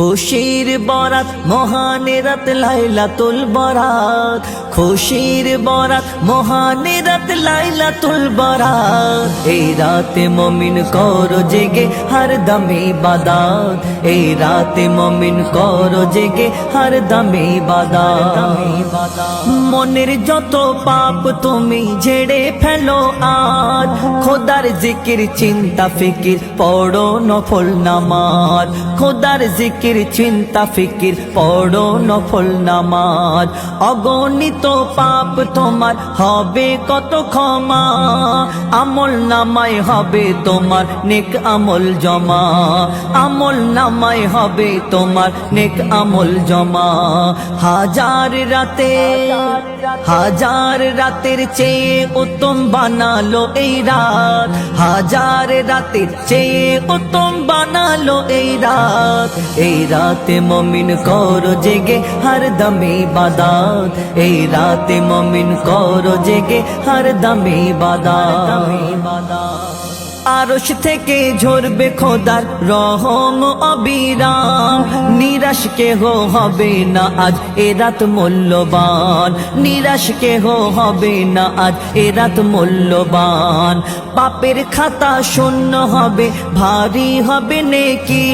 খুশির বরাত মহানিরাত লাইলাতুল বরাত। খুশির বরাত মহানিরাত লাইলাতুল বরাত। এই রাতে মমিন কর জেগে হর দমে বাদাত। এই রাতে মমিন কর জেগে হর দমে বাদাত। মনের যত পাপ তুমি ঝেড়ে ফেলো আজ। খোদার জিকির, চিন্তা, ফিকির, পড়ো নফল নামাজ। খোদার জিকির চিন্তা ফিকির, পড়ো নফল নামাজ। অগণিত পাপ তোমার হবে কত ক্ষমা। আমল নামায় হবে তোমার নেক আমল জমা। আমল নামাই হবে তোমার নেক আমল জমা। হাজার রাতে হাজার রাতের চেয়ে উত্তম বানালো এই রাত। হাজার রাতের চেয়ে উত্তম বানালো এই রাত। এই রাতে মমিন কর জেগে হর দমে বাদাত। এই রাতে মমিন কর জেগে হর দমে বাদাত। আরশ থেকে ঝরবে খোদার রহম অবিরাম। নিরাশ কেহ হবে না আজ এ রাত মূল্যবান। নিরাশ কেহ হবে না আজ এ রাত মূল্যবান। পাপের খাতা শূন্য হবে, ভারী হবে নেকি।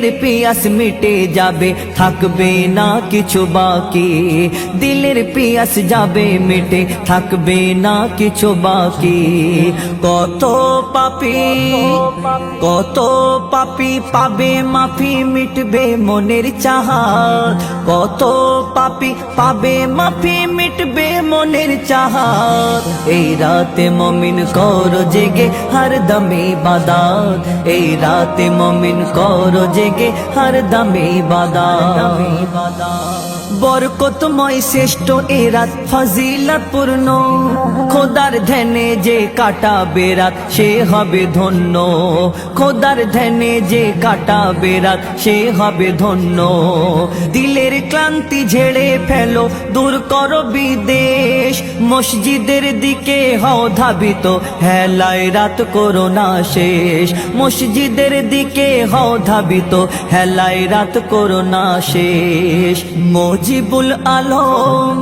দিলের পিয়াস মিটে যাবে, থাকবে না কিছু বাকি। দিলের পিয়াস যাবে, মিটে থাকবে না কিছু বাকি। কত পাপি কত পাপি পাবে, মাফি মিটবে মনের চাহা কত পাপি পাবে, মাফি মিটবে মনের চাহাত এই রাতে মমিন কর জেগে হর দমে বাদাত। এই রাতে মমিন কর জেগে হর দমে বাদাত। বরকতময় শ্রেষ্ঠ এ রাত ফজিলত পূর্ণ খোদার ধ্যানে যে কাটা বেরাত সে হবে ধন্য। খোদার ধ্যানে যে কাটা বেরাত সে হবে ধন্য। দিলের ক্লান্তি ঝেড়ে ফেলো, দূর করো বিদেশ। মসজিদের দিকে হও ধাবিত, হেলায় রাত করো না শেষ। মসজিদের দিকে হও ধাবিত, হেলায় রাত করো না শেষ। মজিবুল আলম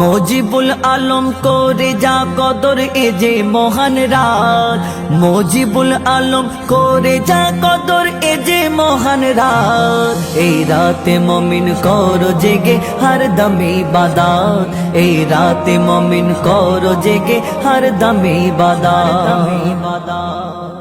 মজিবুল আলম করে যা কদর এ যে মহান রাত। মজিবুল আলম করে যা কদর এ যে মহান রাত। এই রাতে মমিন কর জেগে হর দমে বাদাত। এই রাতে মমিন কর জেগে হর দমে বাদাত।